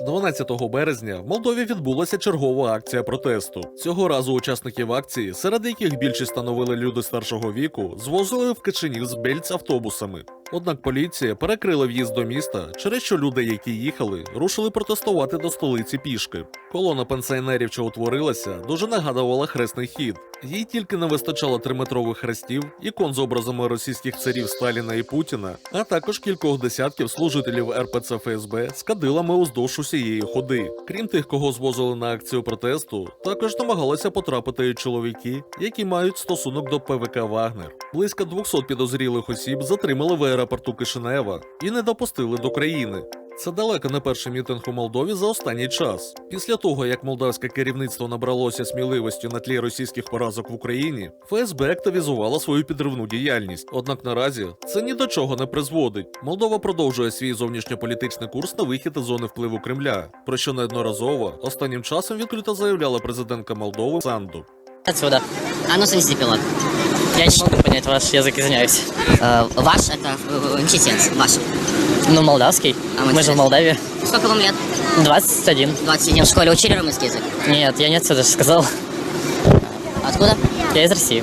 12 березня в Молдові відбулася чергова акція протесту. Цього разу учасників акції, серед яких більшість становили люди старшого віку, звозили в Кичинів з Бельц автобусами. Однак поліція перекрила в'їзд до міста, через що люди, які їхали, рушили протестувати до столиці пішки. Колона пенсіонерів, що утворилася, дуже нагадувала хресний хід. Їй тільки не вистачало триметрових хрестів, ікон з образами російських царів Сталіна і Путіна, а також кількох десятків служителів РПЦ ФСБ з кадилами уздовж усієї ходи. Крім тих, кого звозили на акцію протесту, також намагалися потрапити і чоловіки, які мають стосунок до ПВК Вагнер. Близько 200 підозрілих осіб затримали в аеропорту Кишинева і не допустили до країни. Це далеко не перший мітинг у Молдові за останній час. Після того, як молдавське керівництво набралося сміливості на тлі російських поразок в Україні, ФСБ активізувала свою підривну діяльність. Однак наразі це ні до чого не призводить. Молдова продовжує свій зовнішньополітичний курс на вихід із зони впливу Кремля, про що неодноразово останнім часом відкрито заявляла президентка Молдови Санду. Отсюда. А ну снизите пилот. Я не могу понять ваш язык, извиняюсь. Э, ваш это э, чеченец, ваш. Ну, молдавский. А мы Мы же в. Молдавии. Сколько вам лет? 21. 21. В школе учили румынский язык? Нет, я не отсюда же сказал. Откуда? Я из России.